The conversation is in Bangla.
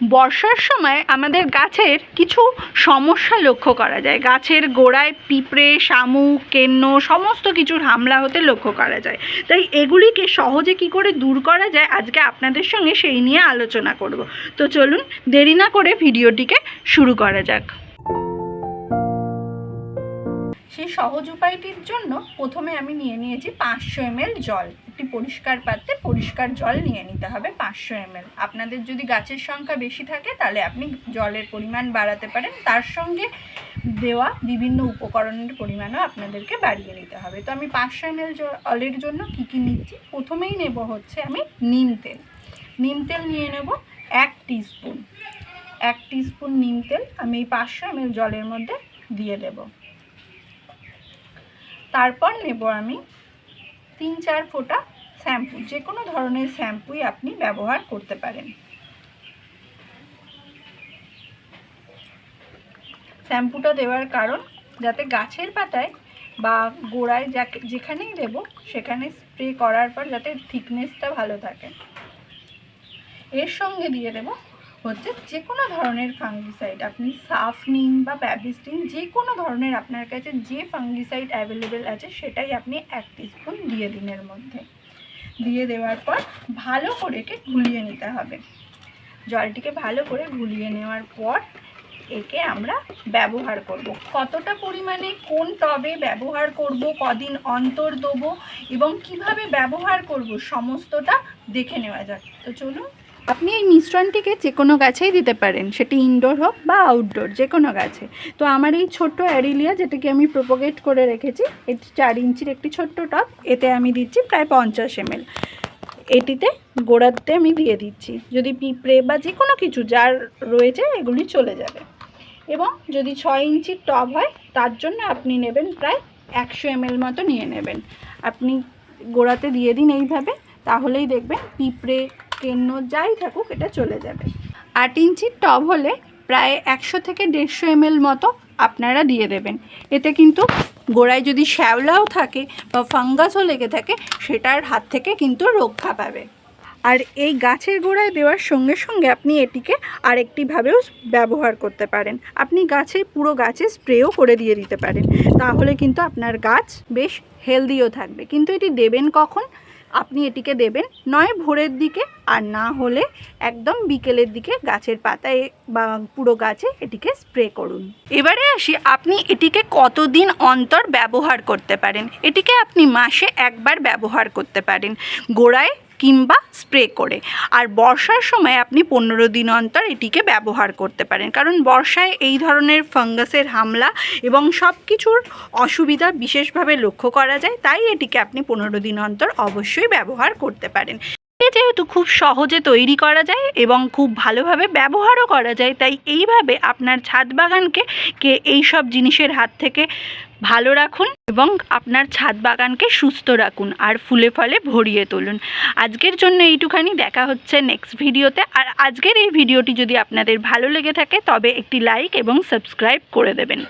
বর্ষার সময় আমাদের গাছের কিছু সমস্যা লক্ষ্য করা যায়। গাছের গোড়ায় পিঁপড়ে, শামুক, কেন্ন সমস্ত কিছুর হামলা হতে লক্ষ্য করা যায়। তাই এগুলিকে সহজে কি করে দূর করা যায় আজকে আপনাদের সঙ্গে সেই নিয়ে আলোচনা করব। তো চলুন দেরি না করে ভিডিওটিকে শুরু করা যাক। সেই সহজ উপায়টির জন্য প্রথমে আমি নিয়ে নিয়েছি পাঁচশো এমএল জল। একটি পরিষ্কার পাত্রে পরিষ্কার জল নিয়ে নিতে হবে পাঁচশো এমএল। আপনাদের যদি গাছের সংখ্যা বেশি থাকে, তাহলে আপনি জলের পরিমাণ বাড়াতে পারেন। তার সঙ্গে দেওয়া বিভিন্ন উপকরণের পরিমাণও আপনাদেরকে বাড়িয়ে নিতে হবে। তো আমি পাঁচশো এমএল জলের জন্য কী কী নিচ্ছি? প্রথমেই নেব হচ্ছে আমি নিম তেল। নিম তেল নিয়ে নেব এক টিস্পুন। এক টিস্পুন নিম তেল আমি এই পাঁচশো এমএল জলের মধ্যে দিয়ে দেবো। তারপর নেব আমি তিন চার ফোঁটা শ্যাম্পু, যে কোনো ধরনের শ্যাম্পুই আপনি ব্যবহার করতে পারেন। শ্যাম্পুটা দেওয়ার কারণ, যাতে গাছের পাতায় বা গোড়ায় যাকে, যেখানেই দেব, সেখানে স্প্রে করার পর যাতে থিকনেসটা ভালো থাকে। এর সঙ্গে দিয়ে দেব হচ্ছে যে কোনো ধরনের ফাঙ্গিসাইড আপনি সাফ নিন বা ব্যাবিস্টিন যে কোনো ধরনের আপনার কাছে যে ফাঙ্গিসাইড অ্যাভেলেবেল আছে সেটাই আপনি এক স্পুন দিয়ে দিন এর মধ্যে। দিয়ে দেওয়ার পর ভালো করে একে ঘুলিয়ে নিতে হবে। জলটিকে ভালো করে ঘুলিয়ে নেওয়ার পর একে আমরা ব্যবহার করব। কতটা পরিমাণে কোন টবে ব্যবহার করব, কদিন অন্তর দেবো এবং কীভাবে ব্যবহার করব, সমস্তটা দেখে নেওয়া যাক। তো চলুন আপনি এই মিশ্রণটিকে যে কোনো গাছেই দিতে পারেন। সেটি ইনডোর হোক বা আউটডোর যে কোনো গাছে। তো আমার এই ছোট্ট অ্যারিলিয়া যেটাকে আমি প্রোপোগেট করে রেখেছি এটি চার ইঞ্চির একটি ছোট্ট টব, এতে আমি দিচ্ছি প্রায় পঞ্চাশ এমএল। এটিতে গোড়াতে আমি দিয়ে দিচ্ছি। যদি পিঁপড়ে বা যে কোনো কিছু যার রয়েছে, এগুলি চলে যাবে। এবং যদি ছয় ইঞ্চির টব হয়, তার জন্য আপনি নেবেন প্রায় একশো এমএল মতো নিয়ে নেবেন। আপনি গোড়াতে দিয়ে দিন এইভাবে, তাহলেই দেখবেন পিঁপড়ে কেন্ন যাই থাকুক এটা চলে যাবে। আট ইঞ্চির টব হলে প্রায় একশো থেকে দেড়শো এমএল মতো আপনারা দিয়ে দেবেন। এতে কিন্তু গোড়ায় যদি শ্যাওলাও থাকে বা ফাঙ্গাসও লেগে থাকে সেটার হাত থেকে কিন্তু রক্ষা পাবে। আর এই গাছের গোড়ায় দেওয়ার সঙ্গে সঙ্গে আপনি এটিকে আরেকটিভাবেও ব্যবহার করতে পারেন। আপনি গাছে পুরো গাছে স্প্রেও করে দিয়ে দিতে পারেন। তাহলে কিন্তু আপনার গাছ বেশ হেলদিও থাকবে। কিন্তু এটি দেবেন কখন? আপনি এটিকে দেবেন নয় ভোরের দিকে আর না হলে একদম বিকেলের দিকে গাছের পাতায় বা পুরো গাছে এটিকে স্প্রে করুন। এবারে আসি, আপনি এটিকে কতদিন অন্তর ব্যবহার করতে পারেন? এটিকে আপনি মাসে একবার ব্যবহার করতে পারেন। গোড়ায় কিংবা স্প্রে করে। আর বর্ষার সময় আপনি পনেরো দিন অন্তর এটিকে ব্যবহার করতে পারেন। কারণ বর্ষায় এই ধরনের ফাঙ্গাসের হামলা এবং সব কিছুর অসুবিধা বিশেষভাবে লক্ষ্য করা যায়, তাই এটিকে আপনি পনেরো দিন অন্তর অবশ্যই ব্যবহার করতে পারেন। যেহেতু খুব সহজে তৈরি করা যায় এবং খুব ভালোভাবে ব্যবহারও করা যায়, তাই এইভাবে আপনার ছাদ বাগানকে কে এই সব জিনিসের হাত থেকে ভালো রাখুন এবং আপনার ছাদ বাগানকে সুস্থ রাখুন আর ফুলে ফলে ভরিয়ে তুলুন। আজকের জন্য এইটুখানি, দেখা হচ্ছে নেক্সট ভিডিওতে। আর আজকের এই ভিডিওটি যদি আপনাদের ভালো লেগে থাকে, তবে একটি লাইক এবং সাবস্ক্রাইব করে দেবেন।